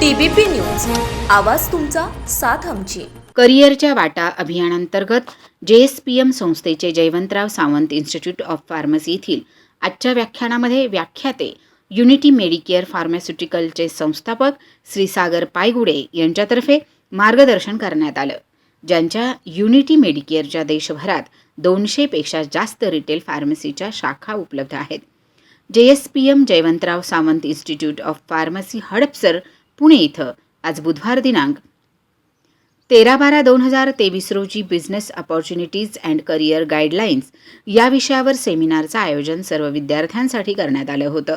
TBP news. आवाज तुमचा साथ आमची. करिअरच्या वाटा अभियानांतर्गत जे एस पी एम संस्थेचे Jaywantrao Sawant institute of pharmacy येथील आजच्या व्याख्यानामध्ये व्याख्याते युनिटी मेडिकेअर फार्मास्युटिकलचे संस्थापक श्री सागर पायगुडे यांच्यातर्फे मार्गदर्शन करण्यात आलं ज्यांच्या युनिटी मेडिकेअरच्या देशभरात दोनशेपेक्षा जास्त रिटेल फार्मसीच्या शाखा उपलब्ध आहेत. J S P M Jaywantrao Sawant institute of pharmacy Hadapsar Pune इथं आज बुधवार दिनांक तेरा बारा दोन हजार तेवीस रोजी business opportunities and career guidelines या विषयावर सेमिनारचं आयोजन सर्व विद्यार्थ्यांसाठी करण्यात आलं होतं.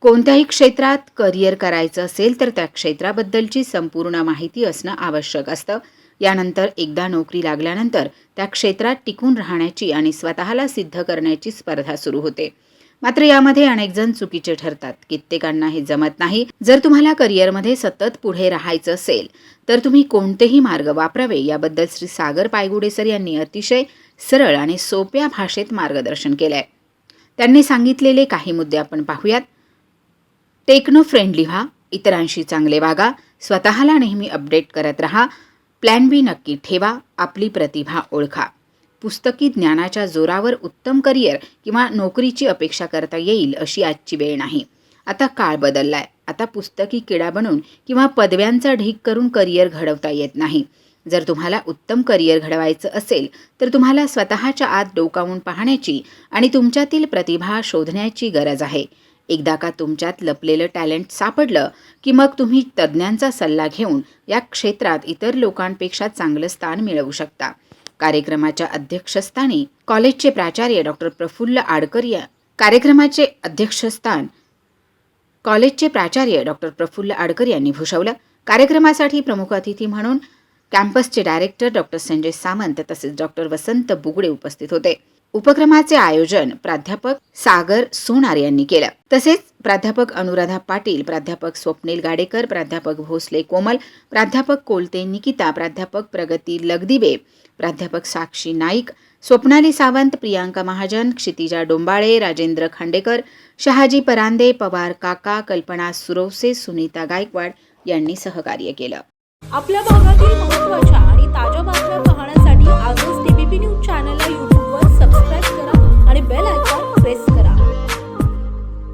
कोणत्याही क्षेत्रात करिअर करायचं असेल तर त्या क्षेत्राबद्दलची संपूर्ण माहिती असणं आवश्यक असतं. यानंतर एकदा नोकरी लागल्यानंतर त्या क्षेत्रात टिकून राहण्याची आणि स्वतःला सिद्ध करण्याची स्पर्धा सुरू होते. मात्र यामध्ये अनेक जण चुकीचे ठरतात. कित्येकांना हे जमत नाही. जर तुम्हाला करिअरमध्ये सतत पुढे राहायचं असेल तर तुम्ही कोणतेही मार्ग वापरावे याबद्दल श्री सागर पायगुडे सर यांनी अतिशय सरळ आणि सोप्या भाषेत मार्गदर्शन केलं आहे त्यांनी सांगितलेले काही मुद्दे आपण पाहूयात. टेक्नो फ्रेंडली व्हा इतरांशी चांगले वागा स्वतःला नेहमी अपडेट करत राहा प्लॅन बी नक्की ठेवा आपली प्रतिभा ओळखा. पुस्तकी ज्ञानाच्या जोरावर उत्तम करिअर किंवा नोकरीची अपेक्षा करता येईल अशी आजची वेळ नाही. आता काळ बदललाय. आता पुस्तकी किडा बनून किंवा पदव्यांचा ढीक करून करिअर घडवता येत नाही. जर तुम्हाला उत्तम करिअर घडवायचं असेल तर तुम्हाला स्वतःच्या आत डोकावून पाहण्याची आणि तुमच्यातील प्रतिभा शोधण्याची गरज आहे. एकदा का तुमच्यात लपलेलं टॅलेंट सापडलं की मग तुम्ही तज्ज्ञांचा सल्ला घेऊन या क्षेत्रात इतर लोकांपेक्षा चांगलं स्थान मिळवू शकता. कार्यक्रमाच्या अध्यक्षस्थानी कॉलेजचे प्राचार्य डॉक्टर प्रफुल्ल आडकर या कार्यक्रमाचे अध्यक्षस्थान कॉलेजचे प्राचार्य डॉक्टर प्रफुल्ल आडकर यांनी भूषवलं. कार्यक्रमासाठी प्रमुख अतिथी म्हणून कॅम्पसचे डायरेक्टर डॉक्टर संजय सामंत तसेच डॉक्टर वसंत बुगडे उपस्थित होते. उपक्रमाचे आयोजन प्राध्यापक सागर सोनार यांनी केलं. तसेच प्राध्यापक अनुराधा पाटील प्राध्यापक स्वप्नील गाडेकर प्राध्यापक भोसले कोमल प्राध्यापक कोलते निकिता प्राध्यापक प्रगती लगदिबे प्राध्यापक साक्षी नाईक स्वप्नाली सावंत प्रियांका महाजन क्षितिजा डोंबाळे राजेंद्र खांडेकर शहाजी परांदे पवार काका कल्पना सुरवसे सुनीता गायकवाड यांनी सहकार्य केलं. आपल्या भागातील महत्त्वाच्या आणि ताज्या बातम्या पाहण्यासाठी आजच टीव्ही न्यूज चॅनलला